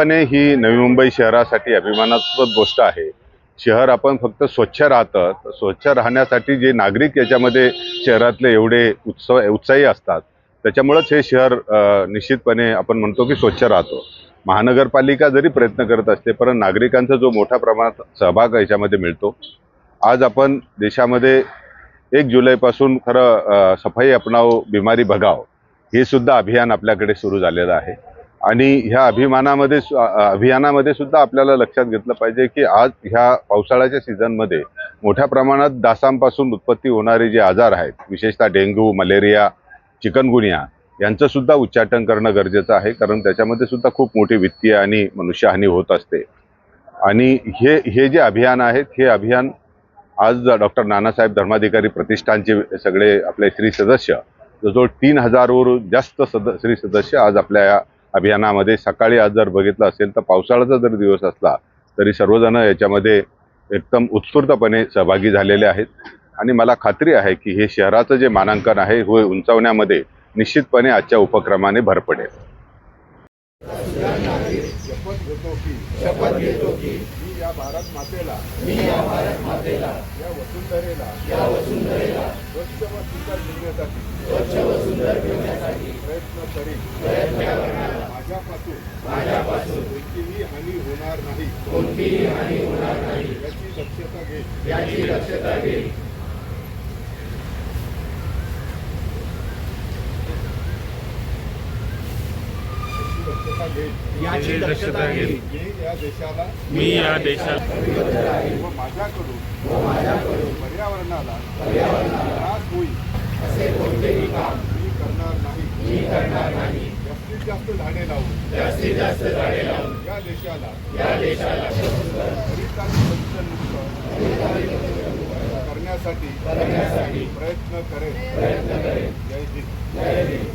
ही नवी मुंबई शहरासाठी अभिमानास्पद गोष्ट आहे. शहर आपण फक्त स्वच्छ राहतं स्वच्छ राहण्यासाठी जे नागरिक याच्यामध्ये शहरातले एवढे उत्सव उत्साही असतात त्याच्यामुळंच हे शहर निश्चितपणे आपण म्हणतो की स्वच्छ राहतो. महानगरपालिका जरी प्रयत्न करत असते पण नागरिकांचा जो मोठ्या प्रमाणात सहभाग याच्यामध्ये मिळतो आज आपण देशामध्ये एक जुलैपासून खरं सफाई अपनाव बिमारी भगाव हे सुद्धा अभियान आपल्याकडे सुरू झालेलं आहे. आणि ह्या अभिमानामध्ये सु- अभियानामध्ये सुद्धा आपल्याला लक्षात घेतलं पाहिजे की आज ह्या पावसाळ्याच्या सीझनमध्ये मोठ्या प्रमाणात डासांपासून उत्पत्ती होणारे जे आजार आहेत विशेषतः डेंग्यू मलेरिया चिकनगुनिया यांचं सुद्धा उच्चाटन करणं गरजेचं आहे कारण त्याच्यामध्ये सुद्धा खूप मोठी वित्तीय आणि मनुष्यहानी होत असते. आणि हे हे जे अभियान आहेत हे अभियान आज डॉक्टर नानासाहेब धर्माधिकारी प्रतिष्ठानचे सगळे आपले श्री सदस्य जवळजवळ तीन हजारवरून जास्त सद श्री सदस्य आज आपल्या या अभियानामध्ये सकाळी आज जर बघितलं असेल तर पावसाळ्याचा जर दिवस असला तरी सर्वजण याच्यामध्ये एकदम उत्स्फूर्तपणे सहभागी झालेले आहेत. आणि मला खात्री आहे की हे शहराचं जे मानांकन आहे हे उंचावण्यामध्ये निश्चितपणे आजच्या उपक्रमाने भर पडेल. या भारत मातेला मी या भारत मातेला या वसुंधरेला या वसुंधरेला स्वच्छ व सुंदर ठेवण्यासाठी स्वच्छ व सुंदर ठेवण्यासाठी प्रयत्न करीन प्रयत्न माझ्यापासून. माझ्यापासून कोणतीही हानी होणार नाही. कोणतीही हानी होणार नाही. याची दक्षता घे. याची दक्षता घे. याची दक्षता घेईल मी या देशाला व माझ्याकडून पर्यावरणाला त्रास होईल. असे कोणतेही काम मी करणार नाही मी करणार नाही जास्तीत जास्त झाडे लावून. जास्तीत जास्त झाडे लावून. या देशाला. या देशाला. हरित आणि प्रदूषणमुक्त करण्यासाठी करण्यासाठी प्रयत्न करेन. प्रयत्न करेन. जय हिंद. जय हिंद.